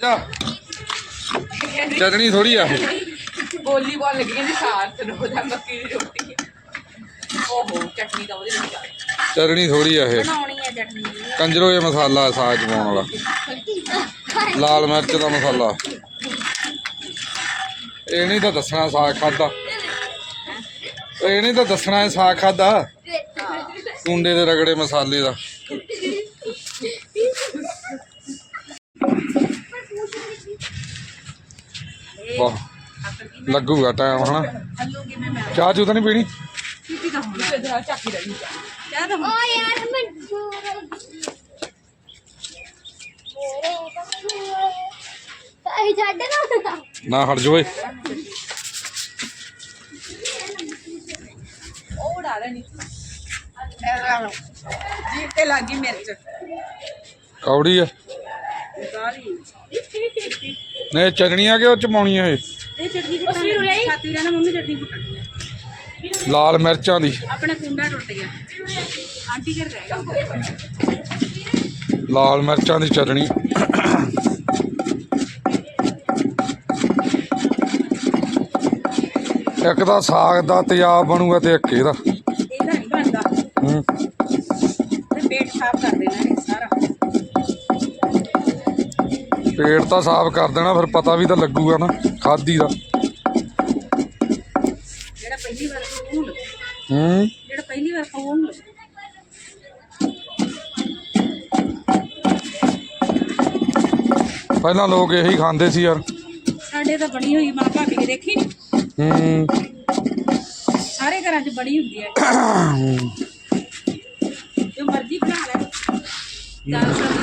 ਜਾ। ਚਟਣੀ ਥੋੜੀ ਆ। ਇਹ ਬੋਲੀ ਬੋਲ ਲੱਗੀ ਕਹਿੰਦੀ ਸਾਰ ਤੇ ਰੋਦਾ ਮੱਕੀ ਦੀ ਰੋਟੀ। ਓਹੋ ਚਟਨੀ ਦਾ ਉਹਦੇ ਵਿੱਚ ਆ। ਚਟਣੀ ਥੋੜੀ ਆ ਇਹ। ਬਣਾਉਣੀ ਹੈ ਚਟਨੀ ਕੰਜਰੋ ਇਹ ਮਸਾਲਾ ਹੈ ਸਾਗ ਚ ਪਾਉਣ ਵਾਲਾ। ਲਾਲ ਮਿਰਚ ਦਾ ਮਸਾਲਾ। ਇਹ ਨਹੀਂ ਤਾਂ ਦੱਸਣਾ ਸਾਗ ਖਾਦਾ ਇਹ ਨਹੀਂ ਤਾਂ ਦੱਸਣਾ ਇਹ ਸਾਗ ਖਾਦਾ ਕੁੰਡੇ ਦੇ ਰਗੜੇ ਮਸਾਲੇ ਦਾ। ਵਾਹ। ਲੱਗੂਗਾ ਟਾਈਮ ਹਨਾ? ਹੱਲੂ ਚਾਹ ਚੂ ਤਾਂ ਨਹੀਂ ਪੀਣੀ? ਪੀਪੀ ਦਾ ਹੋਣਾ ਨਾ ਹਟ ਜੋ ਉਹ ਉਡਾ ਲੈਣੀ ਜੀਭ ਤੇ ਲੱਗੀ ਮਿਰਚ ਕੌੜੀ ਆ। ਸਾਰੀ ਨੇ ਚਟਣੀਆਂ ਕਿ ਉਹ ਚ ਪਾਉਣੀਆਂ ਇਹ? ਇਹ ਚਟਨੀ ਕੁੱਟਣੀ ਛਾਤੀ ਰਹਿਣਾ ਮੰਮੀ ਚਟਨੀ ਕੁੱਟਣੀ ਹੈ ਲਾਲ ਮਿਰਚਾਂ ਦੀ। ਆਪਣਾ ਕੁੰਡਾ ਟੁੱਟ ਗਿਆ। ਆਂਟੀ ਘਰ ਰਹੇਗਾ ਲਾਲ ਮਿਰਚਾਂ ਦੀ ਚਟਣੀ। ਇੱਕ ਤਾਂ ਸਾਗ ਦਾ ਤੇਜ਼ਾਬ ਬਣੂਗਾ ਤੇ ਇੱਕ ਇਹਦਾ। ਪੇਟ ਤਾਂ ਸਾਫ਼ ਕਰ ਦੇਣਾ ਫਿਰ ਪਤਾ ਵੀ ਤਾਂ ਲੱਗੂਗਾ ਨਾ ਖਾਦੀ ਦਾ। ਜਿਹੜਾ ਪਹਿਲੀ ਵਾਰ। ਹੂੰ? ਜਿਹੜਾ ਵਾਰ ਲੋਕ ਇਹੀ ਖਾਂਦੇ ਸੀ ਯਾਰ। ਸਾਡੇ ਤਾਂ ਬਣੀ ਹੋਈ ਮਾਂ ਭਾਬੀ ਨੇ ਦੇਖੀ। ਹੂੰ। ਸਾਰੇ ਘਰਾਂ 'ਚ ਬਣੀ ਹੁੰਦੀ ਹੈ। ਜੋ ਮਰਜ਼ੀ ਬਣਾ ਲੈ। ਦਾਲ ਦੀ ਸਬਜ਼ੀ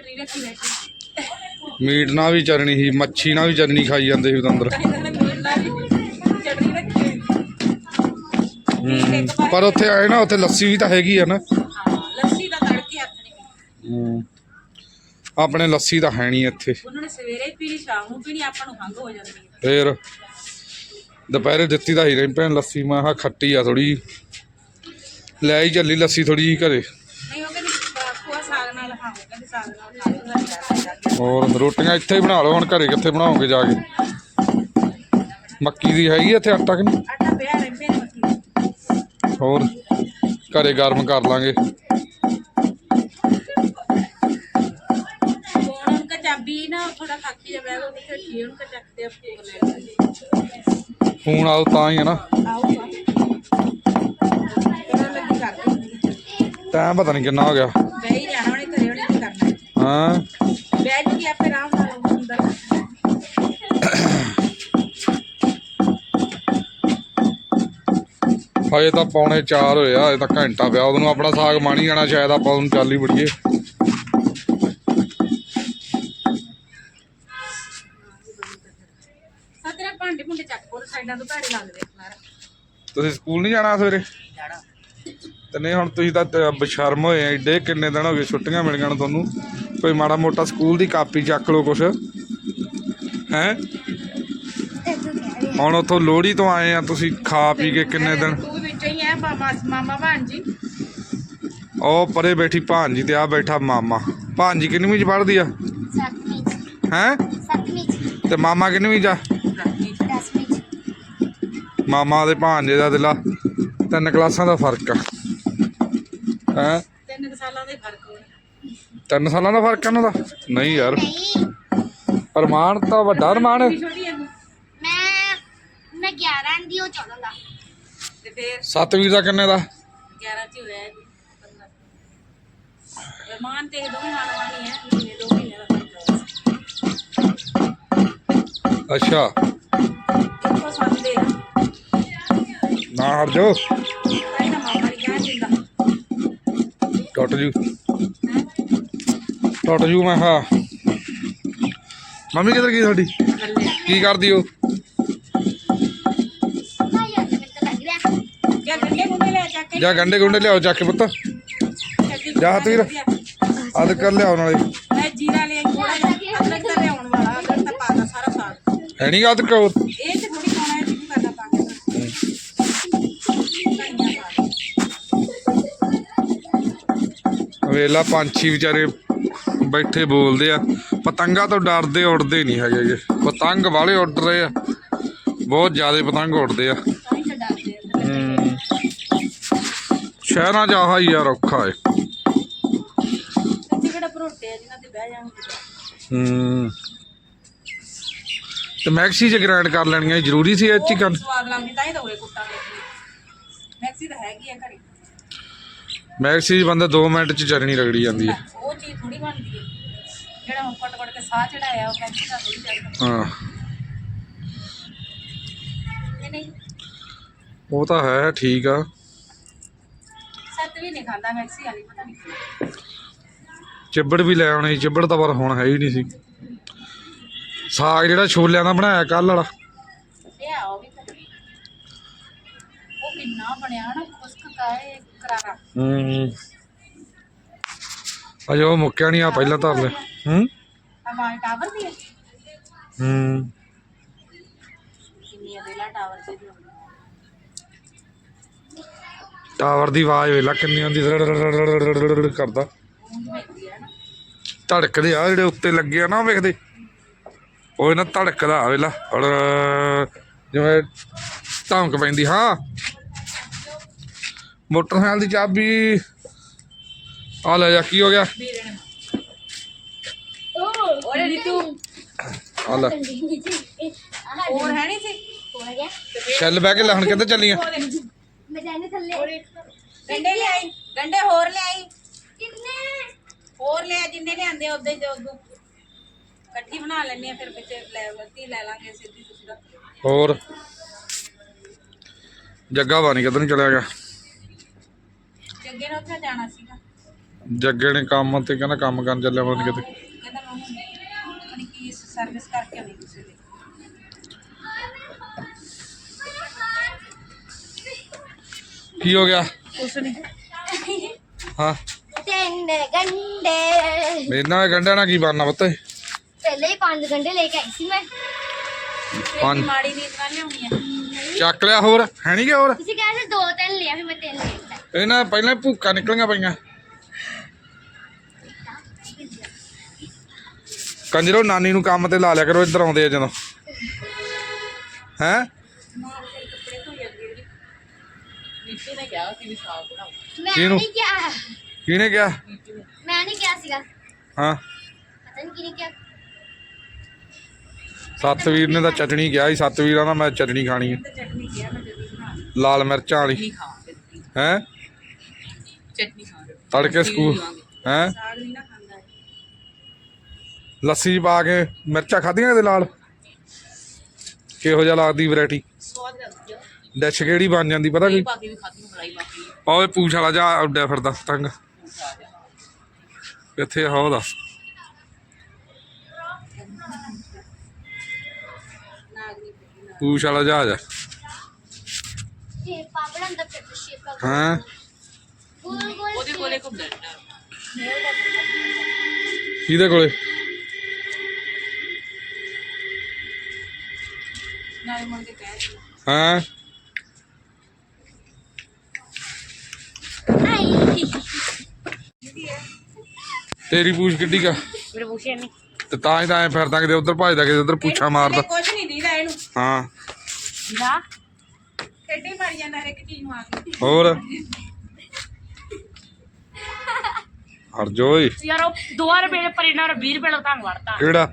ਚਟਨੀ ਰੱਖੀ ਬੈਠੀ ਮੀਟ ਨਾਲ ਵੀ ਚਟਣੀ ਸੀ ਮੱਛੀ ਨਾਲ ਵੀ ਚਟਣੀ ਖਾਈ ਜਾਂਦੇ ਸੀ ਅੰਦਰ। ਪਰ ਉੱਥੇ ਆਏ ਨਾ ਉੱਥੇ ਲੱਸੀ ਵੀ ਤਾਂ ਹੈਗੀ ਆ ਨਾ। ਲੱਸੀ ਦਾ ਤੜਕੇ ਹੱਥ ਨਹੀਂ ਆਪਣੇ ਲੱਸੀ ਤਾਂ ਹੈ ਨਹੀਂ ਇੱਥੇ। ਉਹਨਾਂ ਨੇ ਸਵੇਰੇ ਹੀ ਪੀਣੀ ਸ਼ਾਮ ਨੂੰ ਪੀਣੀ ਆਪਾਂ ਨੂੰ ਖੰਘ ਹੋ ਜਾਂਦੀ ਹੈ। ਫੇਰ ਦੁਪਹਿਰੇ ਦਿੱਤੀ ਤਾਂ ਹੀ ਰਹੀ ਭੈਣ ਲੱਸੀ ਮੈਂ ਕਿਹਾ ਖੱਟੀ ਆ ਥੋੜੀ ਲੈ ਹੀ ਚੱਲੀ ਲੱਸੀ ਥੋੜੀ ਜੀ ਘਰੇ ਨਹੀਂ ਉਹ ਕਹਿੰਦੀ ਖੋਆ ਸਾਗ ਨਾਲ ਖਾਓ ਕਹਿੰਦੀ ਸਾਗ ਨਾਲ ਖਾ ਲਓ ਹੋਰ ਰੋਟੀਆਂ ਇੱਥੇ ਹੀ ਬਣਾ ਲਓ ਹੁਣ ਘਰੇ ਕਿੱਥੇ ਬਣਾਓਗੇ ਜਾ ਕੇ? ਮੱਕੀ ਦੀ ਹੈਗੀ ਇੱਥੇ ਆਟਾ ਕਿ ਹੋਰ ਘਰੇ ਗਰਮ ਕਰ ਲਾਂਗੇ। ਫੋਨ ਆਉ ਤਾਂ ਹੀ ਹੈ ਨਾ। ਟਾਈਮ ਪਤਾ ਨਹੀਂ ਕਿੰਨਾ ਹੋ ਗਿਆ। ਹਾਂ। ਬੈਠ ਕੇ ਆਪੇ ਆਰਾਮ ਨਾਲ ਅੰਦਰ। ਹਜੇ ਤਾਂ ਪੌਣੇ 4 ਹੋਇਆ ਹਜੇ ਤਾਂ ਘੰਟਾ ਪਿਆ। ਉਹਨੂੰ ਆਪਣਾ ਸਾਗ ਮਾਣੀ ਜਾਣਾ ਸ਼ਾਇਦ ਆਪਾਂ ਉਹਨੂੰ ਚੱਲ ਬੜੀਏ ਤੁਸੀਂ ਸਕੂਲ ਨਹੀਂ ਜਾਣਾ ਸਵੇਰੇ? ਜਾਣਾ। ਤੇ ਨਹੀਂ ਹੁਣ ਤੁਸੀਂ ਤਾਂ ਬਸ਼ਰਮ ਹੋਏ ਆ ਏਡੇ ਕਿੰਨੇ ਦਿਨ ਹੋ ਗਏ ਛੁੱਟੀਆਂ ਮਿਲ ਗਈਆਂ ਤੁਹਾਨੂੰ? ਕੋਈ ਮਾੜਾ ਮੋਟਾ ਸਕੂਲ ਦੀ ਕਾਪੀ ਚੱਕ ਲਓ ਕੁਛ। ਹੈ? ਹੁਣ ਉਥੋਂ ਲੋਹੜੀ ਤੋਂ ਆਏ ਆ ਤੁਸੀਂ ਖਾ ਪੀ ਕੇ ਕਿੰਨੇ ਦਿਨ? ਮਾਮਾ ਉਹ ਪਰੇ ਬੈਠੀ ਭਾਂਜੀ ਤੇ ਆ ਬੈਠਾ ਮਾਮਾ। ਭਾਂਜੀ ਕਿੰਨਵੀਂ ਚ ਪੜਦੀ ਆ? ਹੈ? ਤੇ ਮਾਮਾ ਕਿੰਨਵੀਂ ਚ ਆ? ਮਾਮਾ ਦੇ ਭਾਂਜੇ ਦਾ ਦਿਲਾ ਤਿੰਨ ਕਲਾਸਾਂ ਦਾ ਫ਼ਰਕ ਆ। ਹੈ? ਤਿੰਨ ਸਾਲਾਂ ਦੇ ਫ਼ਰਕ ਤਿੰਨ ਸਾਲਾਂ ਦਾ ਫ਼ਰਕ ਹੈ ਨਹੀਂ ਯਾਰ। ਨਹੀਂ। ਤਾਂ ਵੱਡਾ ਅਰਮਾਨ ਹੈ ਮੈਂ ਮੈਂ 11 ਦੀ ਉਹ 14 ਦਾ। ਤੇ ਫੇਰ? ਸਤਵੀਰ ਦਾ ਕਿੰਨੇ ਦਾ? 11 ਚ ਹੀ ਹੋਇਆ ਇਹ ਬੰਦਾ। ਰਮਾਨ ਤੇ ਇਹ ਦੋਵੇਂ ਮਾਨਵਾਨੀ ਹੈ ਮਹੀਨੇ ਦੋ ਮਹੀਨੇ ਦਾ ਅੱਛਾ। ਇੱਕੋ ਸੰਦੇ ਆ। ਨਾ ਹਟ ਜਾਓ। ਤਾਂ ਇਹਨਾਂ ਟੁੱਟ ਜੂ ਮੈਂ ਹਾਂ। ਮੰਮੀ ਕਿੱਧਰ ਗਈ ਤੁਹਾਡੀ? ਕੀ ਕਰਦੀ ਲੈ ਕੇ ਜਾ ਗੰਡੇ ਗੁੰਡੇ ਲਿਆਓ ਚੱਕ ਕੇ ਪੁੱਤ। ਜਾ ਤੀਰ। ਅਦ ਕਰ ਲਿਆਓ ਨਾਲੇ। ਮੈਂ ਜੀਰਾ ਲਿਆ ਥੋੜਾ ਜਿਹਾ ਅਦਰਕ ਤਾਂ ਲਿਆਉਣ ਵਾਲਾ ਅਦਰਕ ਤਾਂ ਪਾਦਾ ਸਾਰਾ ਸਾਗ। ਹੈ ਨਹੀਂ ਅਦ ਕਰੋ ਵੇਲਾ ਪੰਛੀ ਵਿਚਾਰੇ ਬੈਠੇ ਬੋਲਦੇ ਆ। ਪਤੰਗਾ ਤੋਂ ਡਰਦੇ ਉੱਡਦੇ ਨਹੀਂ ਹੈਗੇ ਗੇ। ਪਤੰਗ ਵਾਲੇ ਉੱਡ ਰਹੇ ਆ। ਬਹੁਤ ਜ਼ਿਆਦਾ ਪਤੰਗ ਉੱਡਦੇ ਆ। ਸ਼ਹਿਰਾਂ 'ਚ ਆਹ ਹੀ ਯਾਰ ਔਖਾ ਏ ਤੇ ਹੂੰ। ਮੈਕਸੀ 'ਚ ਗ੍ਰਾਈਂਡ ਕਰ ਲੈਣੀਆਂ ਇਹ ਜ਼ਰੂਰੀ ਸੀ ਇਹ 'ਚ ਹੀ ਕਰਨ ਸਵਾਦ ਲੱਗਦੀ ਤਾਂ ਹੀ ਤਾਂ ਉਰੇ ਕੁੱਟਾਂਗੇ ਮੈਕਸੀ ਤਾਂ ਹੈਗੀ ਆ ਘਰੇ। ਮੈਕਸੀ ਬੰਦਾ 2 ਮਿੰਟ 'ਚ ਚਟਣੀ ਰਗੜੀ ਜਾਂਦੀ ਹੈ। ਉਹ ਚੀਜ਼ ਥੋੜੀ ਬਣਦੀ ਹੈ। ਜਿਹੜਾ ਹੁਣ ਕੱਟ ਕੱਟ ਕੇ ਸਾਹ ਚੜਾਇਆ ਉਹ ਮੈਕਸੀ ਦਾ ਥੋੜੀ ਚੜਦਾ ਹਾਂ। ਇਹ ਨਹੀਂ। ਉਹ ਤਾਂ ਹੈ ਠੀਕ ਆ। ਸੱਤ ਵੀ ਨਹੀਂ ਖਾਂਦਾ ਮੈਕਸੀ ਵਾਲੀ ਪਤਾ ਨਹੀਂ ਚਿੱਬੜ ਵੀ ਲੈ ਆਉਣੇ ਚਿੱਬੜ ਤਾਂ ਪਰ ਹੁਣ ਹੈ ਹੀ ਨਹੀਂ ਸੀ। ਸਾਗ ਜਿਹੜਾ ਛੋਲਿਆਂ ਦਾ ਬਣਾਇਆ ਕੱਲ ਵਾਲਾ। ਇਹ ਆ ਉਹ ਵੀ ਤਾਂ ਉਹ ਕਿੰਨਾ ਬਣਿਆ ਨਾ ਕਰਾਰਾ ਹੂੰ ਅਜੇ ਉਹ ਮੁੱਕਿਆ ਨਹੀਂ ਆ ਪਹਿਲਾਂ ਧਰ ਲਿਆ ਹੂੰ ਆਵਾਜ਼ ਟਾਵਰ ਦੀ ਹੈ ਹੂੰ ਕਿੰਨੀ ਆ ਦੇਲਾ ਟਾਵਰ ਤੇ ਟਾਵਰ ਦੀ ਆਵਾਜ਼ ਵੇਲਾ ਕਿੰਨੀ ਆਉਂਦੀ ਕਰਦਾ ਧੜਕਦੇ ਆ ਜਿਹੜੇ ਉੱਤੇ ਲੱਗੇ ਆ ਨਾ ਵੇਖਦੇ ਉਹ ਇਹਨਾਂ ਧੜਕਦਾ ਵੇਲਾ ਜਿਵੇਂ ਧਮਕ ਪੈਂਦੀ ਹਾਂ ਮੋਟਰਸਾਈਕਲ ਦੀ ਚਾਬੀ। ਆ ਲੈ ਜਾ ਕੀ ਹੋ ਗਿਆ? ਓਏ ਨੀਤੂ ਆ ਲੈ। ਹੋਰ ਹੈ ਨਹੀਂ ਸੀ? ਹੋ ਗਿਆ। ਛੱਲ ਬਹਿ ਕੇ ਲਹਣ ਕਿੱਧਰ ਚੱਲੀਆਂ? ਮੈਂ ਜਾਣੇ ਥੱਲੇ ਗੰਡੇ ਲਿਆਈ। ਗੰਡੇ ਹੋਰ ਲਿਆਈ। ਕਿੰਨੇ? ਹੋਰ ਲਿਆ ਜਿੰਨੇ ਲਿਆਂਦੇ ਉਹਦੇ ਜੋ ਉਦੋਂ ਇਕੱਠੀ ਬਣਾ ਲੈਣੇ ਆ ਫਿਰ ਵਿੱਚ ਲੈ ਵਰਤੀ ਲੈ ਲਾਂਗੇ ਸਿੱਧੀ ਸੁਧਾ ਹੋਰ? ਜੱਗਾ ਬਾਣੀ ਕਿੱਧਰ ਨੂੰ ਚਲਿਆ ਗਿਆ। ਜੱਗੇ ਨੇ ਉੱਥੇ ਜਾਣਾ ਸੀਗਾ। ਜੱਗੇ ਨੇ ਕੰਮ ਤੇ ਕਹਿੰਦਾ ਕੰਮ ਕਰਨ ਚੱਲਿਆ ਪਤਾ ਨੀ ਕਿਤੇ ਕਹਿੰਦਾ ਮੈਂ ਆਪਣੀ ਕੀ ਸਰਵਿਸ ਕਰਕੇ ਆਉਣੀ ਕਿਸੇ ਦੀ। ਕੀ ਹੋ ਗਿਆ? ਕੁਛ ਨਹੀਂ ਹਾਂ। ਤਿੰਨ ਗੰਡੇ ਮੇਰੇ ਨਾਲ ਗੰਢਿਆਂ ਨਾਲ ਕੀ ਬਣਨਾ ਪੁੱਤ? ਪਹਿਲੇ ਹੀ ਪੰਜ ਗੰਡੇ ਲੈ ਕੇ ਆਈ ਸੀ ਮੈਂ। ਤੇਰੀ ਮਾੜੀ ਨੀਂਦ ਨਾਲ ਲਿਆਉਣੀ ਆ। ਚੱਕ ਲਿਆ ਹੋਰ ਹੈ ਨਹੀਂ ਕਿ ਹੋਰ? ਤੁਸੀਂ ਕਹਿੰਦੇ ਦੋ ਤਿੰਨ ਲਿਆ ਫਿਰ ਮੈਂ ਤਿੰਨ ਲੈ ਆਈ ਇਹਨਾਂ ਪਹਿਲਾਂ ਭੂਕਾਂ ਨਿਕਲੀਆਂ ਪਈਆਂ। ਕੰਜਰੋ ਨਾਨੀ ਨੂੰ ਕੰਮ ਤੇ ਲਾ ਲਿਆ ਕਰੋ ਇੱਧਰ ਆਉਂਦੇ ਆ ਜਦੋਂ। ਹੈ? ਕਿਹਨੂੰ? ਕਿਹਨੇ ਕਿਹਾ? ਮੈਂ ਨਹੀਂ ਕਿਹਾ ਸੀਗਾ। ਹਾਂ। ਪਤਾ ਨਹੀਂ ਕਿਹਨੇ ਕਿਹਾ। ਸਤਵੀਰ ਨੇ ਤਾਂ ਚਟਣੀ ਕਿਹਾ ਸੀ ਸਤਵੀਰਾਂ ਦਾ ਮੈਂ ਚਟਣੀ ਖਾਣੀ ਹੈ ਲਾਲ ਮਿਰਚਾਂ ਵਾਲੀ। ਹੈ? ਚਟਨੀ ਖਾਵਾਂਗੇ ਤੜਕੇ ਸਕੂਲ ਹੈ? ਸਾਗ ਨਹੀਂ ਨਾ ਖਾਂਦਾ ਇਹ। ਲੱਸੀ ਪਾ ਕੇ ਮਿਰਚਾਂ ਖਾਧੀਆਂ ਇਹਦੇ ਲਾਲ ਕਿਹੋ ਜਿਹਾ ਲੱਗਦੀ ਵੈਰਾਈਟੀ ਸਵਾਦ ਲੱਗਦੀ ਆ। ਡਿਸ਼ ਕਿਹੜੀ ਬਣ ਜਾਂਦੀ ਪਤਾ ਕੀ ਪਾ ਕੇ ਵੀ ਖਾਧੀ ਮਲਾਈ ਪਾ ਕੇ ਵੀ। ਓਏ ਪੂਛ ਵਾਲਾ ਜਾ ਉੱਡਿਆ ਫਿਰਦਾ ਤੰਗ। ਖਾ ਲਿਆ। ਕਿੱਥੇ ਆ ਉਹਦਾ। ਪੂਛ ਵਾਲਾ ਜਾ ਜਾ ਇਹ ਪਾਪੜਾ ਅੰਦਰ ਪੇਪਰ ਸ਼ੇਪ ਹਾਂ? ਉਹਦੇ ਕੋਲੇ ਘੁੰਮਦਾ ਕਿਹਦੇ ਕੋਲੇ? ਨਾਲੇ ਮੁੜ ਕੇ ਕਹਿ ਦਿੱਤਾ ਹਾਂ? ਆਈ ਤੇਰੀ ਪੂਛ ਕਿੱਡੀ ਕਾ ਮੇਰੇ ਪੁੱਛਿਆ ਨਹੀਂ ਤੇ ਤਾਂ ਹੀ ਤਾਂ ਐ ਫਿਰਦਾ ਕਿਤੇ ਉਧਰ ਭਜਦਾ ਕਿਤੇ ਉਧਰ ਪੁੱਛਾ ਮਾਰਦਾ। ਕੁਝ ਨਹੀਂ ਦੀਦਾ ਇਹਨੂੰ। ਹਾਂ। ਜਾ ਖੇਡੀ ਮਾਰੀ ਜਾਂਦਾ ਹਰ ਇੱਕ ਚੀਜ਼ ਨੂੰ ਆ ਕੇ। ਹੋਰ? ਹਰ ਜੋਈ ਯਾਰ ਉਹ ਦੋ ਰੁਪਏ ਦੇ ਪਰਿਨਾਰ 20 ਰੁਪਏ ਦਾ ਤੰਗ ਵੜਤਾ। ਕਿਹੜਾ?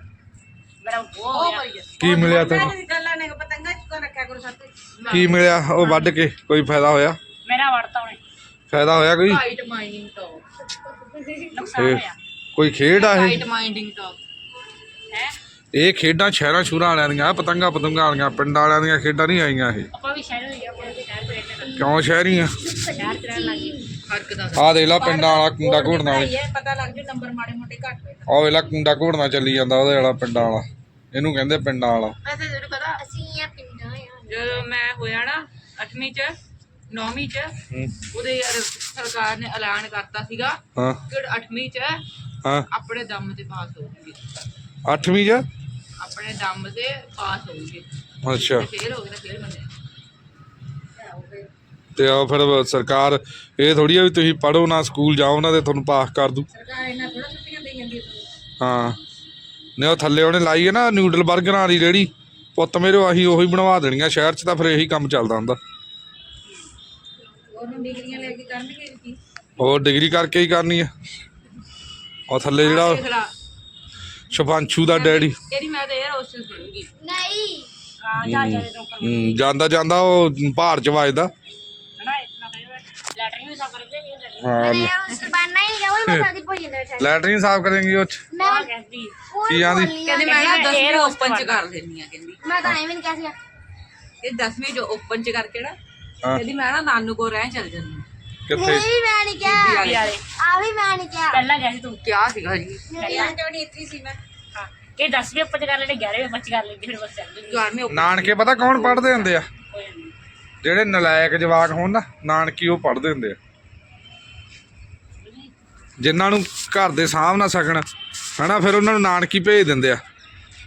ਮੇਰਾ ਉਹ ਉਹ ਹੋ ਗਿਆ। ਭਰੀ ਜਾਂਦਾ ਕੀ ਮਿਲਿਆ ਤੈਨੂੰ? ਦੀ ਗੱਲਾਂ ਨੇ ਪਤੰਗਾ ਚੁਕਾ ਰੱਖਿਆ ਕਰੋ ਸਾਥੇ ਕੀ ਮਿਲਿਆ? ਉਹ ਵੱਢ ਕੇ ਕੋਈ ਫਾਇਦਾ ਹੋਇਆ? ਮੇਰਾ ਵੜਤਾ ਉਹਨੇ। ਫਾਇਦਾ ਹੋਇਆ ਕੋਈ? ਹਾਈਟ ਮਾਈਨਿੰਗ ਟੌਪ ਨੁਕਸਾਨ ਇਹ ਹੋਇਆ। ਕੋਈ ਖੇਡ ਆ ਇਹ? ਹਾਈਟ ਮਾਈਨਿੰਗ ਟੌਪ ਹੈ? ਇਹ ਖੇਡਾਂ ਸ਼ਹਿਰਾਂ ਸ਼ੂਰਾਂ ਵਾਲਿਆਂ ਦੀਆਂ ਪਤੰਗਾ ਪਤੰਗਾ ਵਾਲੀਆਂ ਪਿੰਡਾਂ ਵਾਲਿਆਂ ਦੀਆਂ ਖੇਡਾਂ ਨਹੀਂ ਆਈਆਂ ਇਹ। ਆਪਾਂ ਵੀ ਸ਼ਹਿਰ ਕਿਉਂ ਸ਼ਹਿਰੀਆਂ ਰਹਿਣ ਲੱਗੇ ਫ਼ਰਕ ਦਾ ਆਹ ਦੇਖ ਲਾ ਪਿੰਡਾਂ ਵਾਲਾ ਕੁੰਡਾ ਘੋੜਨਾ ਵੇ। ਇਹ ਪਤਾ ਲੱਗ ਜੂ ਨੰਬਰ ਮਾੜੇ ਮੋਟੇ ਘੱਟ ਹੋਏ ਆਹ ਵੇਖ ਲਾ ਕੁੰਡਾ ਘੋੜਨਾ ਚੱਲੀ ਜਾਂਦਾ ਉਹਦੇ ਵਾਲਾ ਪਿੰਡਾਂ ਵਾਲਾ। ਇਹਨੂੰ ਕਹਿੰਦੇ ਪਿੰਡਾਂ ਵਾਲਾ। ਵੈਸੇ ਜਿਹੜੀ ਪਤਾ ਅਸੀਂ ਆ ਪਿੰਡਾਂ ਆ। ਜਦੋਂ ਮੈਂ ਹੋਇਆ ਨਾ 8ਵੀਂ ਚ 9ਵੀਂ ਚ ਹੂੰ। ਉਹਦੇ ਯਾਰ ਸਰਕਾਰ ਨੇ ਐਲਾਨ ਕਰਤਾ ਸੀਗਾ ਹਾਂ। ਕਿ 8ਵੀਂ ਚ ਹਾਂ। ਆਪਣੇ ਦਮ ਤੇ ਪਾਸ ਹੋਊਗੀ। 8ਵੀਂ ਚ? ਆਪਣੇ ਦਮ ਤੇ ਪਾਸ ਹੋਊਗੀ। ਅੱਛਾ। ਤੇ ਫੇਲ ਹੋ ਗਏ ਨਾ ਫੇਲ ਤੇ ਉਹ ਫਿਰ ਸਰਕਾਰ ਇਹ ਥੋੜੀ ਆ ਵੀ ਤੁਸੀਂ ਪੜੋ ਨਾ ਸਕੂਲ ਜਾਓ ਉਹਨਾਂ ਦੇ ਤੁਹਾਨੂੰ ਪਾਸ ਕਰ ਦੂ ਸਰਕਾਰ ਇਹਨਾਂ ਥੋੜਾ ਛੁੱਟੀਆਂ ਦੇ ਜਾਂਦੀ ਹੈ। ਨੇ ਉਹ ਥੱਲੇ ਉਹਨੇ ਲਾਈ ਹੈ ਨਾ ਨਿਊਡਲ 버ਗਰਾਂ ਵਾਲੀ ਰੇੜੀ ਪੁੱਤ ਮੇਰੇ ਆਹੀ ਉਹੀ ਬਣਵਾ ਦੇਣੀਆਂ ਸ਼ਹਿਰ 'ਚ ਤਾਂ ਫਿਰ ਇਹੀ ਕੰਮ ਚੱਲਦਾ ਹੁੰਦਾ। ਉਹਨੂੰ ਡਿਗਰੀਆਂ ਲੈ ਕੇ ਕਰਨਗੇ ਕੀ? ਹੋਰ ਡਿਗਰੀ ਕਰਕੇ ਹੀ ਕਰਨੀ ਆ। ਉਹ ਥੱਲੇ ਜਿਹੜਾ ਸ਼ਪਾਂਸ਼ੂ ਦਾ ਡੈਡੀ। ਤੇਰੀ ਮੈਂ ਤਾਂ 에ਅਰ ਹੋਸਟਸ ਬਣੂਗੀ। ਨਹੀਂ। ਤੋਂ ਜਾਂਦਾ ਜਾਂਦਾ ਉਹ ਪਹਾੜ 'ਚ ਵੱਜਦਾ ਹਨਾ ਇਤਨਾ ਕਰੇ ਲੈਟਰਿੰਗ ਵੀ ਸਾਫ਼ ਕਰਦੇ ਇਹ ਲੈਟਰਿੰਗ ਹਾਂ ਲੈਟਰਿਨ। ਸਾਫ਼ ਕਰੇਂਗੀ ਉਹ 'ਚ? ਮੈਂ ਆ। ਕਹਿੰਦੀ ਕੀ ਆਂਦੀ? ਕਹਿੰਦੀ ਮੈਂ ਨਾ 10ਵੀਂ ਓਪਨ ਚ ਕਰ ਲੈਣੀ ਆ ਕਹਿੰਦੀ। ਮੈਂ ਤਾਂ ਐਵੇਂ ਨਹੀਂ ਕਿਹਾ ਸੀਗਾ। ਇਹ 10ਵੀਂ ਜੋ ਓਪਨ ਚ ਕਰਕੇ ਨਾ ਹਾਂ। ਕਹਿੰਦੀ ਮੈਂ ਨਾ ਨਾਨੂ ਕੋ ਰਹਿ ਚੱਲ ਜਾਂਦੀ। ਕਿੱਥੇ? ਇਹ ਵੀ ਮੈਂ ਨਹੀਂ ਕਿਹਾ। ਆ ਵੀ ਮੈਂ ਨਹੀਂ ਕਿਹਾ। ਪਹਿਲਾਂ ਗਿਆ ਸੀ ਤੂੰ। ਕਿਹਾ ਸੀਗਾ ਜੀ। ਪਹਿਲਾਂ। ਕਿਉਂ ਨਹੀਂ ਇੱਥੇ ਸੀ ਮੈਂ। ਹਾਂ। ਇਹ 10ਵੀਂ ਉੱਪਰ ਕਰ ਲੈਣੇ 11ਵੀਂ ਉੱਪਰ ਕਰ ਲੈਂਦੀ ਫਿਰ ਬਸ ਚੱਲ ਜੂਗੀ 11ਵੀਂ open ਨਾਨਕੇ ਪਤਾ ਕੌਣ ਹੁੰਦੇ ਆ? ਜਾਂਦੀ ਜਿਹੜੇ ਨਲਾਇਕ ਜਵਾਕ ਹੋਣ ਨਾ ਨਾਨਕੀ ਉਹ ਪੜ੍ਹਦੇ ਹੁੰਦੇ ਆ। ਜਿਨ੍ਹਾਂ ਨੂੰ ਘਰ ਦੇ ਨਾ ਸਕਣ ਹਨਾ ਫਿਰ ਉਹਨਾਂ ਨੂੰ ਨਾਨਕੀ ਭੇਜ ਦਿੰਦੇ ਆ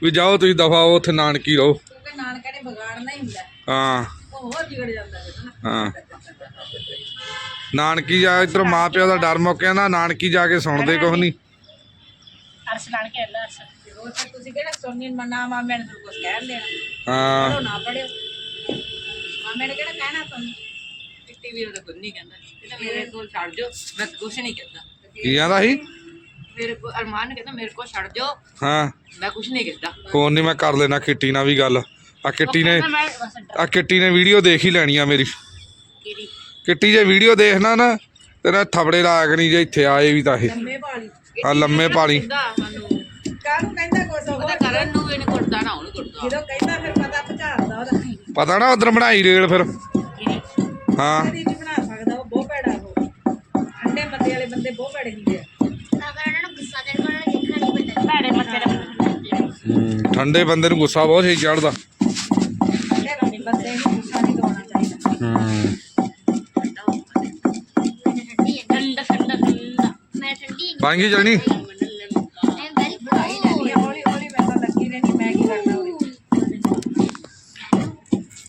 ਵੀ ਜਾਓ ਤੁਸੀਂ ਦਫਾ ਉੱਥੇ ਨਾਨਕੀ ਰਹੋ। ਕਿਉਂਕਿ ਨਾਨਕਾ ਨੇ ਵਿਗਾੜਨਾ ਹੀ ਹੁੰਦਾ। ਹਾਂ। ਉਹ ਹੋਰ ਵਿਗੜ ਜਾਂਦਾ ਫਿਰ ਨਾ ਹਾਂ। ਨਾਨਕੀ ਜਾ ਇਧਰ ਮਾਂ ਪਿਓ ਦਾ ਡਰ ਮੁੱਕਿਆ ਨਾ ਨਾਨਕੀ ਜਾ ਕੇ ਸੁਣਦੇ ਕੁਛ ਨਹੀਂ। ਅਰਸ਼ ਨਾਲ ਕੇ ਅੱਲਾ ਅਰਸ਼ ਫਿਰ ਤੁਸੀਂ ਕਿਹੜਾ ਸੁਣਨੀ ਮਨਾ ਮਾਮੇ ਨੇ ਤੁਹਾਨੂੰ ਕੁਝ ਕਹਿ ਦੇਣਾ। ਹਾਂ। ਪੜੋ ਨਾ ਪੜਿਓ ਮਾਮੇ ਨੇ ਕਿਹੜਾ ਕਹਿਣਾ ਤੁਹਾਨੂੰ ਕਿੱਟੀ ਵੀਰ ਦਾ ਕੁਝ ਨਹੀਂ ਕਹਿੰਦਾ। ਕਹਿੰਦਾ ਮੇਰੇ ਕੋਲ ਛੱਡ ਜਾਓ ਮੈਂ ਕੁਝ ਨਹੀਂ ਕਹਿੰਦਾ। ਕੀ ਆਂਦਾ ਸੀ? ਮੇਰੇ ਕੋਲ ਅਰਮਾਨ ਕਹਿੰਦਾ ਮੇਰੇ ਕੋਲ ਛੱਡ ਜਾਓ ਹਾਂ। ਮੈਂ ਕੁਝ ਨਹੀਂ ਕਹਿੰਦਾ। ਫੋਨ ਨਹੀਂ ਮੈਂ ਕਰ ਲੈਣਾ ਕਿੱਟੀ ਨਾਲ ਵੀ ਗੱਲ। ਆ ਕਿੱਟੀ ਨੇ ਮੈਂ ਬਸ ਆ ਕਿੱਟੀ ਨੇ ਵੀਡੀਓ ਦੇਖ ਹੀ ਲੈਣੀ ਆ ਮੇਰੀ। ਕਿਹੜੀ? ਕਿੱਟੀ ਜੇ ਵੀਡੀਓ ਦੇਖਣਾ ਨਾ ਤੇਰਾ ਥਪੜੇ ਲਾ ਕੇ ਨਹੀਂ ਜੇ ਇੱਥੇ ਆਏ ਵੀ ਤਾਂ ਇਹ। ਲੰਮੇ ਵਾਲੀ। ਆ ਲੰਮੇ ਪਾਣੀ ਕਹਿੰਦਾ ਸਾਨੂੰ? ਕਾਹਨੂੰ ਕਹਿੰਦਾ ਕੁਛ? ਉਹ ਉਹਦਾ ਕਰਨ ਨੂੰ ਵੀ ਨਹੀਂ ਕੁੱਟਦਾ ਨਾ ਉਹਨੂੰ ਕੁੱਟਦਾ। ਜਦੋਂ ਕਹਿੰਦਾ ਫਿਰ ਪਤਾ ਪਚਾਰਦਾ ਉਹਦਾ। ਪਤਾ ਨਾ ਉਧਰ ਬਣਾਈ ਰੇਲ ਫਿਰ। ਹਾਂ। ਕਦੀ ਨਹੀਂ ਬਣਾ ਸਕਦਾ ਉਹ ਬਹੁਤ ਭੈੜਾ ਉਹ। ਅੰਡੇ ਬੰਦੇ ਵਾਲੇ ਬੰਦੇ ਬਹੁਤ ਭੈੜੇ ਹੁੰਦੇ ਆ। ਅਗਰ ਉਹਨਾਂ ਨੂੰ ਗੁੱਸਾ ਚੜ੍ਹ ਉਹਨਾਂ ਨੇ ਦੇਖਣਾ ਨਹੀਂ ਪੈਂਦਾ। ਭੈੜੇ ਮੱਥੇ ਦਾ ਹੂੰ, ਠੰਡੇ ਬੰਦੇ ਨੂੰ ਗੁੱਸਾ ਬਹੁਤ ਸਹੀ ਚੜਦਾ ਅੰਡੇ ਬੰਦੇ ਨੂੰ ਗੁੱਸਾ ਨਹੀਂ ਦੋਣਾ ਚਾਹੀਦਾ। ਹੂੰ। ਮੈਂ ਠੰਡੀ ਹੈ। ਠੰਡਾ ਠੰਡਾ ਠੰਡਾ। ਮੈਂ ਠੰਡੀ ਬਣ ਗਈ ਚਟਣੀ